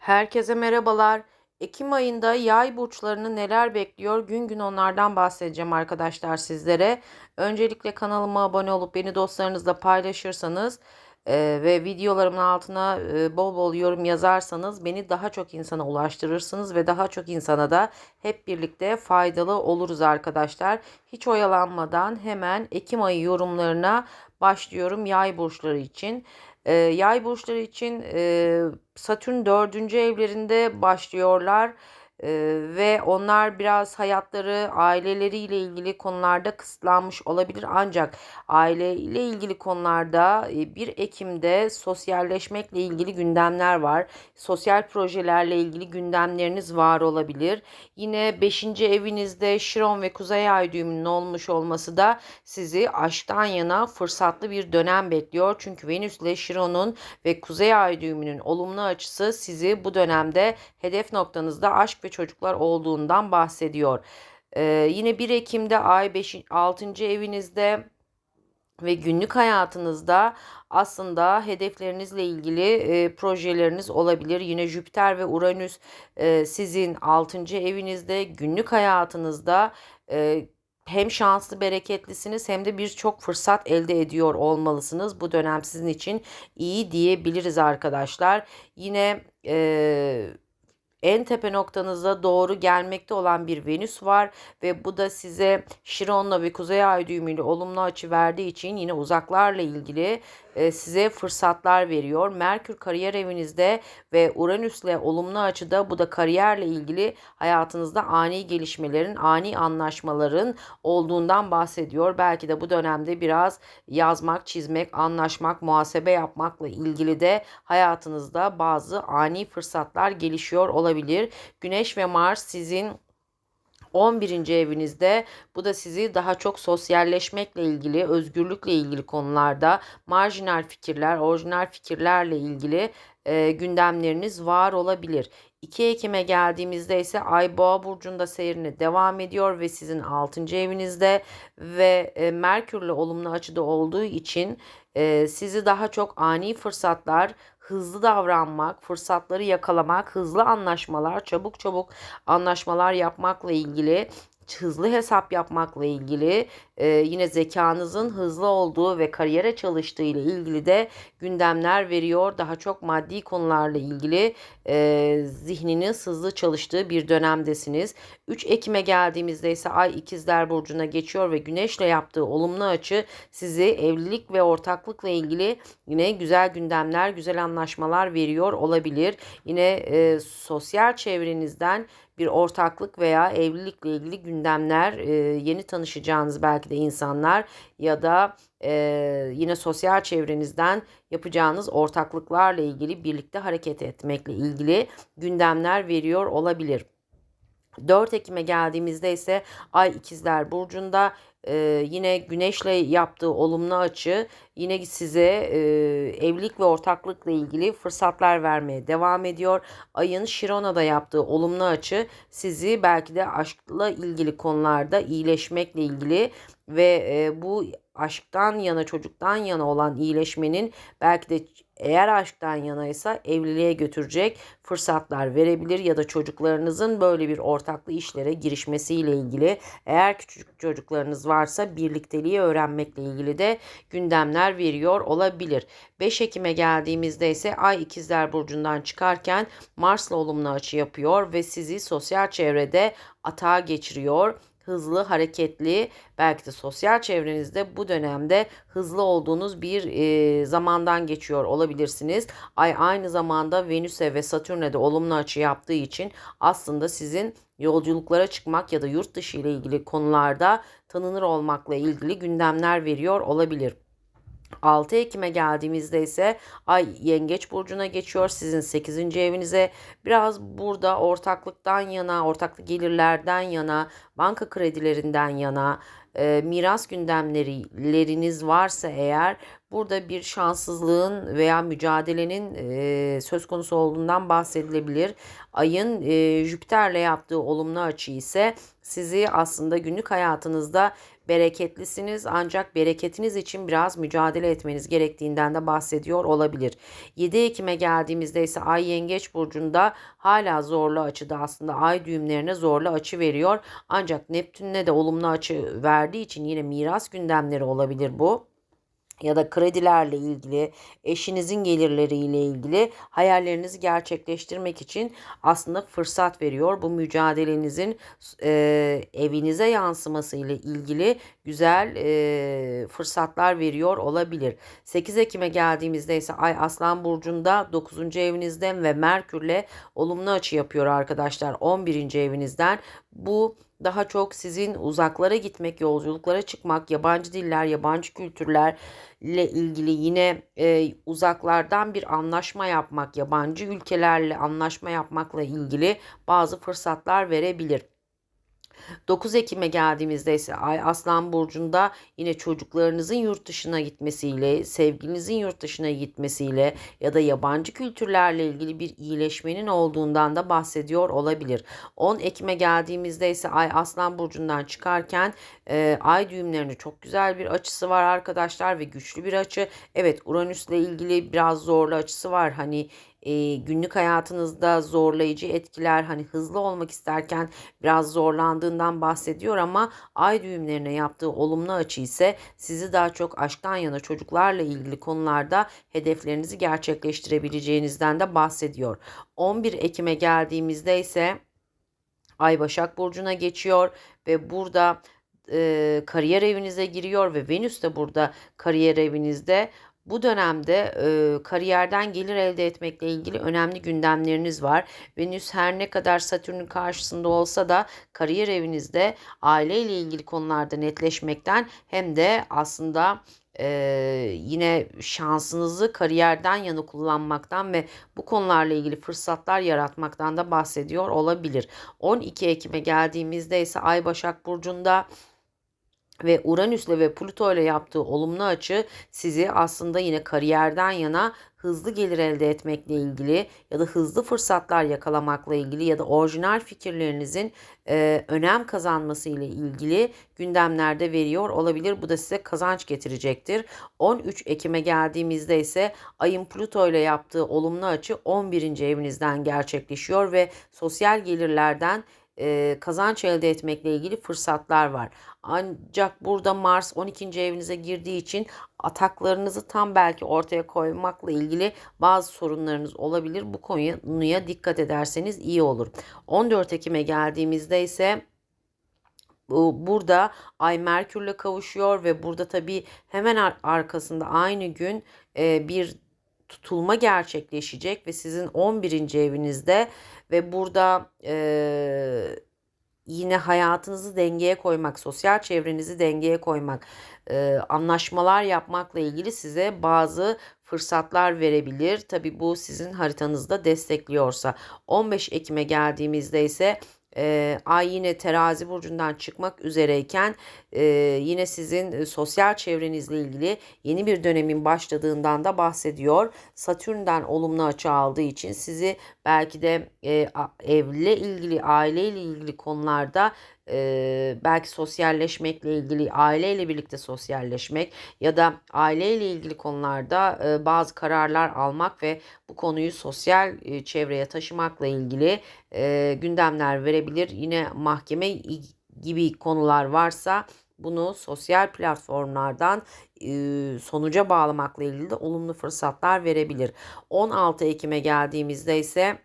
Herkese merhabalar. Ekim ayında yay burçlarını neler bekliyor? Gün gün onlardan bahsedeceğim arkadaşlar sizlere. Öncelikle kanalıma abone olup beni dostlarınızla paylaşırsanız e, ve videolarımın altına e, bol bol yorum yazarsanız beni daha çok insana ulaştırırsınız ve daha çok insana da hep birlikte faydalı oluruz arkadaşlar. Hiç oyalanmadan hemen Ekim ayı yorumlarına başlıyorum yay burçları için. E, yay burçları için e, Satürn dördüncü evlerinde başlıyorlar. Ee, ve onlar biraz hayatları aileleriyle ilgili konularda kısıtlanmış olabilir ancak aileyle ilgili konularda 1 e, Ekim'de sosyalleşmekle ilgili gündemler var. Sosyal projelerle ilgili gündemleriniz var olabilir. Yine 5. evinizde Şiron ve Kuzey Ay düğümünün olmuş olması da sizi aşktan yana fırsatlı bir dönem bekliyor. Çünkü Venüs ile Şiron'un ve Kuzey Ay düğümünün olumlu açısı sizi bu dönemde hedef noktanızda aşk ve çocuklar olduğundan bahsediyor. Ee, yine 1 Ekim'de ay 5, 6. evinizde ve günlük hayatınızda aslında hedeflerinizle ilgili e, projeleriniz olabilir. Yine Jüpiter ve Uranüs e, sizin 6. evinizde günlük hayatınızda e, hem şanslı bereketlisiniz hem de birçok fırsat elde ediyor olmalısınız. Bu dönem sizin için iyi diyebiliriz arkadaşlar. Yine e, en tepe noktanıza doğru gelmekte olan bir Venüs var ve bu da size Şiron'la ve Kuzey Ay düğümüyle olumlu açı verdiği için yine uzaklarla ilgili size fırsatlar veriyor. Merkür kariyer evinizde ve Uranüs'le olumlu açıda bu da kariyerle ilgili hayatınızda ani gelişmelerin, ani anlaşmaların olduğundan bahsediyor. Belki de bu dönemde biraz yazmak, çizmek, anlaşmak, muhasebe yapmakla ilgili de hayatınızda bazı ani fırsatlar gelişiyor olabilir. Güneş ve Mars sizin 11. evinizde bu da sizi daha çok sosyalleşmekle ilgili, özgürlükle ilgili konularda marjinal fikirler, orijinal fikirlerle ilgili e, gündemleriniz var olabilir. 2 Ekim'e geldiğimizde ise Ay Boğa burcunda seyrine devam ediyor ve sizin 6. evinizde ve e, Merkürle olumlu açıda olduğu için e, sizi daha çok ani fırsatlar, hızlı davranmak, fırsatları yakalamak, hızlı anlaşmalar, çabuk çabuk anlaşmalar yapmakla ilgili hızlı hesap yapmakla ilgili e, yine zekanızın hızlı olduğu ve kariyere çalıştığı ile ilgili de gündemler veriyor. Daha çok maddi konularla ilgili e, zihniniz hızlı çalıştığı bir dönemdesiniz. 3 Ekim'e geldiğimizde ise Ay ikizler Burcu'na geçiyor ve Güneş'le yaptığı olumlu açı sizi evlilik ve ortaklıkla ilgili yine güzel gündemler, güzel anlaşmalar veriyor olabilir. Yine e, sosyal çevrenizden bir ortaklık veya evlilikle ilgili gündemler, e, yeni tanışacağınız belki de insanlar ya da e, yine sosyal çevrenizden yapacağınız ortaklıklarla ilgili birlikte hareket etmekle ilgili gündemler veriyor olabilir. 4 Ekim'e geldiğimizde ise Ay ikizler Burcu'nda ee, yine güneşle yaptığı olumlu açı yine size e, evlilik ve ortaklıkla ilgili fırsatlar vermeye devam ediyor. Ayın Şirona'da yaptığı olumlu açı sizi belki de aşkla ilgili konularda iyileşmekle ilgili ve e, bu aşktan yana çocuktan yana olan iyileşmenin belki de eğer aşktan yanaysa evliliğe götürecek fırsatlar verebilir ya da çocuklarınızın böyle bir ortaklı işlere girişmesiyle ilgili eğer küçük çocuklarınız varsa birlikteliği öğrenmekle ilgili de gündemler veriyor olabilir. 5 Ekim'e geldiğimizde ise Ay ikizler burcundan çıkarken Mars'la olumlu açı yapıyor ve sizi sosyal çevrede atağa geçiriyor hızlı, hareketli, belki de sosyal çevrenizde bu dönemde hızlı olduğunuz bir e, zamandan geçiyor olabilirsiniz. Ay aynı zamanda Venüs'e ve Satürn'e de olumlu açı yaptığı için aslında sizin yolculuklara çıkmak ya da yurt dışı ile ilgili konularda tanınır olmakla ilgili gündemler veriyor olabilir. 6 Ekim'e geldiğimizde ise Ay Yengeç Burcu'na geçiyor. Sizin 8. evinize biraz burada ortaklıktan yana, ortaklık gelirlerden yana, banka kredilerinden yana, e, miras gündemleriniz varsa eğer burada bir şanssızlığın veya mücadelenin e, söz konusu olduğundan bahsedilebilir. Ayın e, Jüpiter'le yaptığı olumlu açı ise sizi aslında günlük hayatınızda bereketlisiniz ancak bereketiniz için biraz mücadele etmeniz gerektiğinden de bahsediyor olabilir. 7 Ekim'e geldiğimizde ise Ay Yengeç burcunda hala zorlu açıda aslında ay düğümlerine zorlu açı veriyor. Ancak Neptün'le de olumlu açı verdiği için yine miras gündemleri olabilir bu ya da kredilerle ilgili, eşinizin gelirleriyle ilgili hayallerinizi gerçekleştirmek için aslında fırsat veriyor. Bu mücadelenizin e, evinize yansıması ile ilgili güzel e, fırsatlar veriyor olabilir. 8 Ekim'e geldiğimizde ise Ay Aslan Burcu'nda 9. evinizde ve Merkür'le olumlu açı yapıyor arkadaşlar 11. evinizden. Bu daha çok sizin uzaklara gitmek, yolculuklara çıkmak, yabancı diller, yabancı kültürlerle ilgili yine e, uzaklardan bir anlaşma yapmak, yabancı ülkelerle anlaşma yapmakla ilgili bazı fırsatlar verebilir. 9 Ekim'e geldiğimizde ise Ay Aslan Burcu'nda yine çocuklarınızın yurt dışına gitmesiyle, sevgilinizin yurt dışına gitmesiyle ya da yabancı kültürlerle ilgili bir iyileşmenin olduğundan da bahsediyor olabilir. 10 Ekim'e geldiğimizde ise Ay Aslan Burcu'ndan çıkarken e, Ay düğümlerinin çok güzel bir açısı var arkadaşlar ve güçlü bir açı. Evet Uranüs'le ilgili biraz zorlu açısı var. Hani e, günlük hayatınızda zorlayıcı etkiler hani hızlı olmak isterken biraz zorlandığından bahsediyor ama ay düğümlerine yaptığı olumlu açı ise sizi daha çok aşktan yana çocuklarla ilgili konularda hedeflerinizi gerçekleştirebileceğinizden de bahsediyor. 11 Ekim'e geldiğimizde ise Ay Başak Burcu'na geçiyor ve burada e, kariyer evinize giriyor ve Venüs de burada kariyer evinizde. Bu dönemde e, kariyerden gelir elde etmekle ilgili önemli gündemleriniz var. Venüs her ne kadar Satürn'ün karşısında olsa da kariyer evinizde aileyle ilgili konularda netleşmekten hem de aslında e, yine şansınızı kariyerden yana kullanmaktan ve bu konularla ilgili fırsatlar yaratmaktan da bahsediyor olabilir. 12 Ekim'e geldiğimizde ise Ay Başak Burcu'nda ve Uranüs'le ve Plüto ile yaptığı olumlu açı sizi aslında yine kariyerden yana hızlı gelir elde etmekle ilgili ya da hızlı fırsatlar yakalamakla ilgili ya da orijinal fikirlerinizin e, önem kazanması ile ilgili gündemlerde veriyor olabilir. Bu da size kazanç getirecektir. 13 Ekim'e geldiğimizde ise ayın Plüto ile yaptığı olumlu açı 11. evinizden gerçekleşiyor ve sosyal gelirlerden e, kazanç elde etmekle ilgili fırsatlar var. Ancak burada Mars 12. evinize girdiği için ataklarınızı tam belki ortaya koymakla ilgili bazı sorunlarınız olabilir. Bu konuya dikkat ederseniz iyi olur. 14 Ekim'e geldiğimizde ise burada Ay Merkür'le kavuşuyor ve burada tabii hemen arkasında aynı gün bir tutulma gerçekleşecek ve sizin 11. evinizde ve burada e, yine hayatınızı dengeye koymak, sosyal çevrenizi dengeye koymak, e, anlaşmalar yapmakla ilgili size bazı fırsatlar verebilir. Tabi bu sizin haritanızda destekliyorsa. 15 Ekim'e geldiğimizde ise e, ay yine terazi burcundan çıkmak üzereyken e, yine sizin e, sosyal çevrenizle ilgili yeni bir dönemin başladığından da bahsediyor. Satürn'den olumlu açı aldığı için sizi belki de e, evle ilgili aileyle ilgili konularda e, belki sosyalleşmekle ilgili aileyle birlikte sosyalleşmek ya da aileyle ilgili konularda e, bazı kararlar almak ve bu konuyu sosyal e, çevreye taşımakla ilgili e, gündemler verebilir. Yine mahkeme gibi konular varsa bunu sosyal platformlardan sonuca bağlamakla ilgili de olumlu fırsatlar verebilir. 16 Ekim'e geldiğimizde ise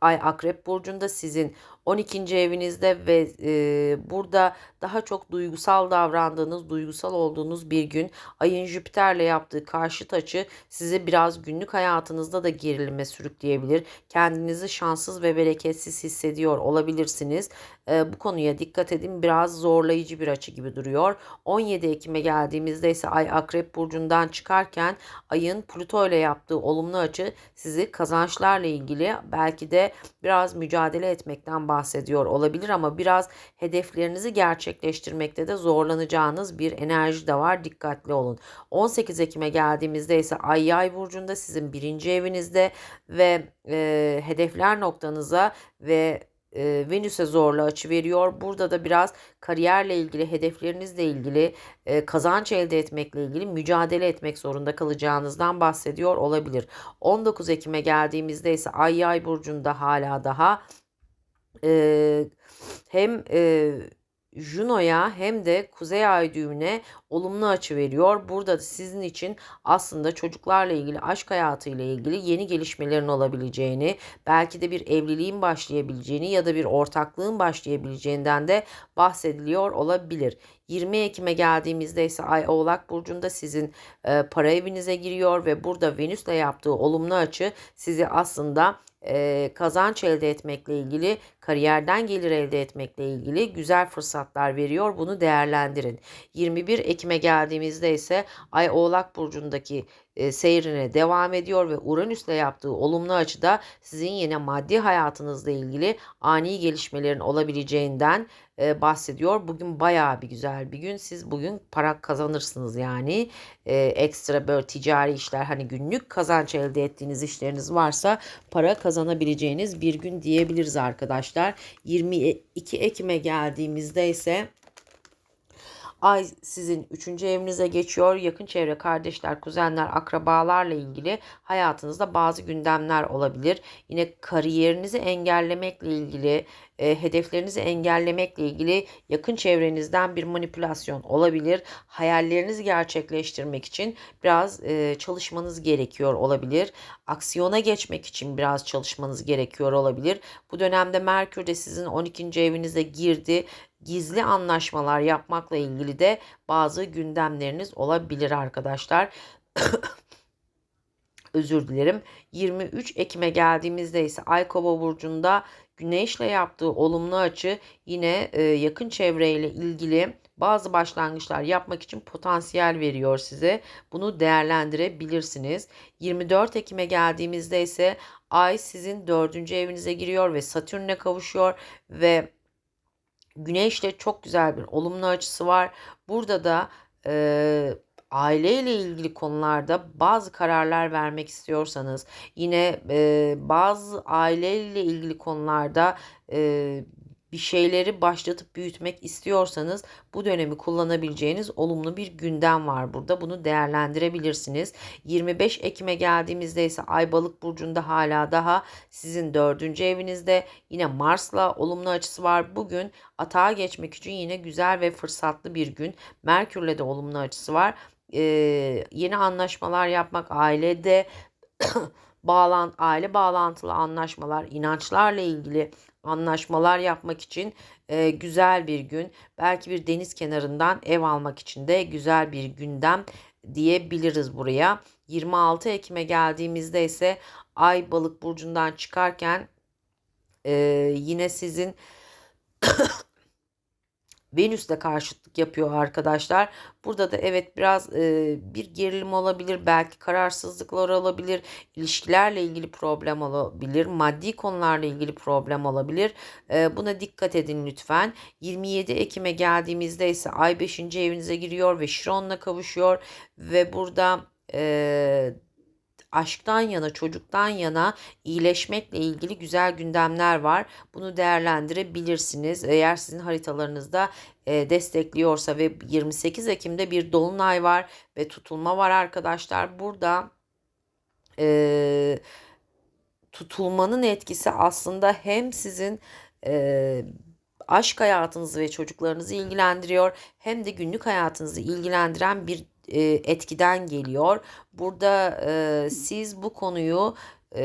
Ay Akrep Burcu'nda sizin 12. evinizde ve e, burada daha çok duygusal davrandığınız, duygusal olduğunuz bir gün ayın Jüpiter'le yaptığı karşıt açı sizi biraz günlük hayatınızda da gerilime sürükleyebilir. Kendinizi şanssız ve bereketsiz hissediyor olabilirsiniz. E, bu konuya dikkat edin. Biraz zorlayıcı bir açı gibi duruyor. 17 Ekim'e geldiğimizde ise Ay Akrep Burcu'ndan çıkarken ayın Plüto ile yaptığı olumlu açı sizi kazançlarla ilgili belki de biraz mücadele etmekten bahsediyor olabilir ama biraz hedeflerinizi gerçekleştirmekte de zorlanacağınız bir enerji de var. Dikkatli olun. 18 Ekim'e geldiğimizde ise Ay Yay burcunda sizin birinci evinizde ve e, hedefler noktanıza ve e, Venüs'e zorlu açı veriyor. Burada da biraz kariyerle ilgili, hedeflerinizle ilgili, e, kazanç elde etmekle ilgili mücadele etmek zorunda kalacağınızdan bahsediyor olabilir. 19 Ekim'e geldiğimizde ise Ay Yay burcunda hala daha e, hem e, Juno'ya hem de Kuzey Ay düğümüne olumlu açı veriyor. Burada da sizin için aslında çocuklarla ilgili, aşk hayatıyla ilgili yeni gelişmelerin olabileceğini, belki de bir evliliğin başlayabileceğini ya da bir ortaklığın başlayabileceğinden de bahsediliyor olabilir. 20 Ekim'e geldiğimizde ise Ay Oğlak Burcu'nda sizin e, para evinize giriyor ve burada Venüs'le yaptığı olumlu açı sizi aslında e, kazanç elde etmekle ilgili, kariyerden gelir elde etmekle ilgili güzel fırsatlar veriyor. Bunu değerlendirin. 21 Ekim'e geldiğimizde ise Ay Oğlak Burcu'ndaki e, seyrine devam ediyor ve Uranüs'le yaptığı olumlu açıda sizin yine maddi hayatınızla ilgili ani gelişmelerin olabileceğinden e, bahsediyor. Bugün bayağı bir güzel bir gün. Siz bugün para kazanırsınız yani. E, ekstra böyle ticari işler hani günlük kazanç elde ettiğiniz işleriniz varsa para kazanabileceğiniz bir gün diyebiliriz arkadaşlar. 22 Ekim'e geldiğimizde ise Ay sizin üçüncü evinize geçiyor. Yakın çevre, kardeşler, kuzenler, akrabalarla ilgili hayatınızda bazı gündemler olabilir. Yine kariyerinizi engellemekle ilgili, e, hedeflerinizi engellemekle ilgili yakın çevrenizden bir manipülasyon olabilir. Hayallerinizi gerçekleştirmek için biraz e, çalışmanız gerekiyor olabilir. Aksiyona geçmek için biraz çalışmanız gerekiyor olabilir. Bu dönemde Merkür de sizin 12. evinize girdi gizli anlaşmalar yapmakla ilgili de bazı gündemleriniz olabilir arkadaşlar. Özür dilerim. 23 Ekim'e geldiğimizde ise Ay Kova burcunda Güneş'le yaptığı olumlu açı yine e, yakın çevreyle ilgili bazı başlangıçlar yapmak için potansiyel veriyor size. Bunu değerlendirebilirsiniz. 24 Ekim'e geldiğimizde ise Ay sizin dördüncü evinize giriyor ve Satürn'e kavuşuyor ve Güneşle çok güzel bir olumlu açısı var. Burada da e, aileyle ilgili konularda bazı kararlar vermek istiyorsanız yine e, bazı aileyle ilgili konularda e, bir şeyleri başlatıp büyütmek istiyorsanız bu dönemi kullanabileceğiniz olumlu bir gündem var burada. Bunu değerlendirebilirsiniz. 25 Ekim'e geldiğimizde ise Ay Balık burcunda hala daha sizin dördüncü evinizde yine Mars'la olumlu açısı var. Bugün atağa geçmek için yine güzel ve fırsatlı bir gün. Merkür'le de olumlu açısı var. Ee, yeni anlaşmalar yapmak ailede bağlant aile bağlantılı anlaşmalar, inançlarla ilgili anlaşmalar yapmak için e, güzel bir gün. Belki bir deniz kenarından ev almak için de güzel bir gündem diyebiliriz buraya. 26 Ekim'e geldiğimizde ise Ay Balık burcundan çıkarken e, yine sizin Venüs'te karşıtlık yapıyor arkadaşlar. Burada da evet biraz e, bir gerilim olabilir. Belki kararsızlıklar olabilir. ilişkilerle ilgili problem olabilir. Maddi konularla ilgili problem olabilir. E, buna dikkat edin lütfen. 27 Ekim'e geldiğimizde ise Ay 5. evinize giriyor ve Şiron'la kavuşuyor. Ve burada e, aşktan yana, çocuktan yana iyileşmekle ilgili güzel gündemler var. Bunu değerlendirebilirsiniz. Eğer sizin haritalarınızda e, destekliyorsa ve 28 Ekim'de bir dolunay var ve tutulma var arkadaşlar. Burada e, tutulmanın etkisi aslında hem sizin e, aşk hayatınızı ve çocuklarınızı ilgilendiriyor hem de günlük hayatınızı ilgilendiren bir e, etkiden geliyor. Burada e, siz bu konuyu e,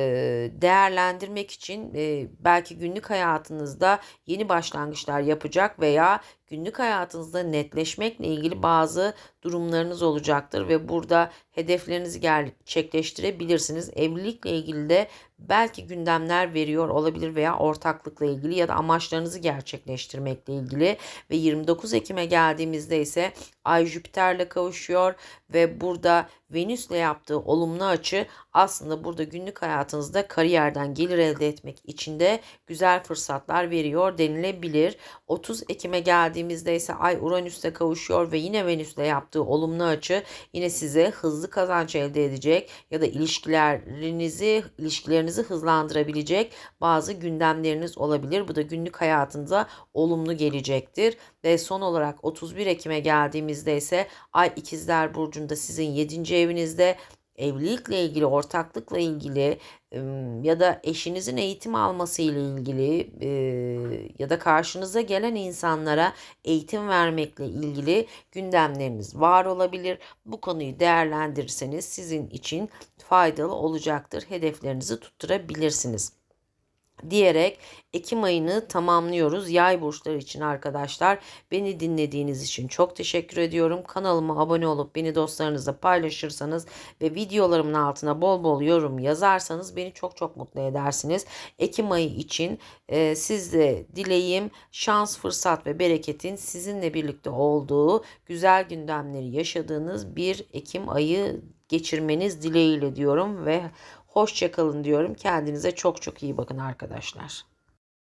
değerlendirmek için belki günlük hayatınızda yeni başlangıçlar yapacak veya günlük hayatınızda netleşmekle ilgili bazı durumlarınız olacaktır ve burada hedeflerinizi gerçekleştirebilirsiniz. Evlilikle ilgili de belki gündemler veriyor olabilir veya ortaklıkla ilgili ya da amaçlarınızı gerçekleştirmekle ilgili ve 29 Ekim'e geldiğimizde ise Ay Jüpiter'le kavuşuyor ve burada Venüs'le yaptığı olumlu açı aslında burada günlük hayatınızda kariyerden gelir elde etmek için de güzel fırsatlar veriyor denilebilir. 30 Ekim'e geldiğimizde ise Ay Uranüs'le kavuşuyor ve yine Venüs'le yaptığı olumlu açı yine size hızlı kazanç elde edecek ya da ilişkilerinizi ilişkilerinizi hızlandırabilecek bazı gündemleriniz olabilir. Bu da günlük hayatınıza olumlu gelecektir. Ve son olarak 31 Ekim'e geldiğimizde ise Ay İkizler Burcu'nda sizin 7. evinizde evlilikle ilgili, ortaklıkla ilgili ya da eşinizin eğitim alması ile ilgili ya da karşınıza gelen insanlara eğitim vermekle ilgili gündemleriniz var olabilir. Bu konuyu değerlendirirseniz sizin için faydalı olacaktır. Hedeflerinizi tutturabilirsiniz diyerek Ekim ayını tamamlıyoruz. Yay burçları için arkadaşlar. Beni dinlediğiniz için çok teşekkür ediyorum. Kanalıma abone olup beni dostlarınızla paylaşırsanız ve videolarımın altına bol bol yorum yazarsanız beni çok çok mutlu edersiniz. Ekim ayı için e, sizde dileğim şans, fırsat ve bereketin sizinle birlikte olduğu güzel gündemleri yaşadığınız bir Ekim ayı geçirmeniz dileğiyle diyorum ve hoşçakalın diyorum. Kendinize çok çok iyi bakın arkadaşlar.